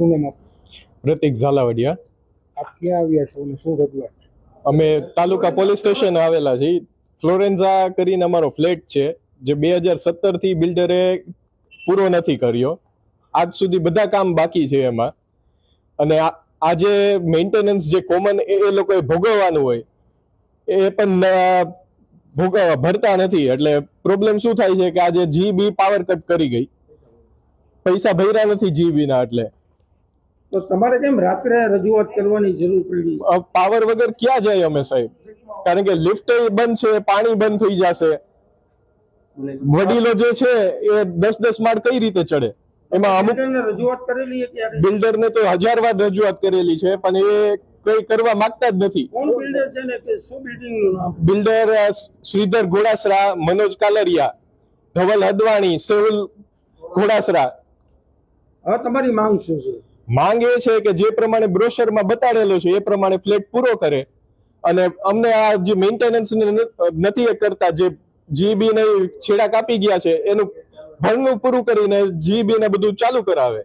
શું નામ પ્રતિક ઝાલાવડિયા. આપ ક્યાં આવ્યા છો અને શું રજૂઆત અમે તાલુકા પોલીસ સ્ટેશન આવેલા છીએ. ફ્લોરેન્ઝા કરીને અમારો ફ્લેટ છે જે બે હજાર સત્તરથી બિલ્ડરે પૂરો નથી કર્યો. આજ સુધી બધા કામ બાકી છે એમાં. અને આ આ મેન્ટેનન્સ જે કોમન એ લોકોએ ભોગવવાનું હોય એ પણ ભોગવવા ભરતા નથી. એટલે પ્રોબ્લેમ શું થાય છે કે આજે જીબી પાવર કટ કરી ગઈ. પૈસા ભર્યા નથી જીબી ના એટલે. તો તમારે કેમ રાત્રે રજૂઆત કરવાની જરૂર પડી? પાવર વગર ક્યાં જાય અમે સાહેબ? કારણ કે લિફ્ટ બંધ છે પાણી બંધ થઈ જશે. વડીલો જે છે એ દસ દસ માળ કઈ રીતે ચડે? એમાં અમુક રજૂઆત કરેલી છે ક્યારે? બિલ્ડરને તો હજાર વાર રજૂઆત કરેલી છે પણ એ કઈ કરવા માંગતા જ નથી. કોણ બિલ્ડર છે ને કે શું બિલ્ડિંગનું નામ? બિલ્ડર શ્રીધર ઘોડાસરા મનોજ કાલરિયા ધવલ હદવાણી સેહુલ ઘોડાસરા. હવે તમારી માંગ શું છે? માંગ એ છે કે જે પ્રમાણે બ્રોશરમાં બતાડેલો છે, એ પ્રમાણે ફ્લેટ પૂરો કરે. અને અમને આ જે મેન્ટેનન્સ નથી કરતા, જે જીબી ને છેડા કાપી ગયા છે, એનું ભરણું પૂરું કરીને જીબી ને બધું ચાલુ કરાવે.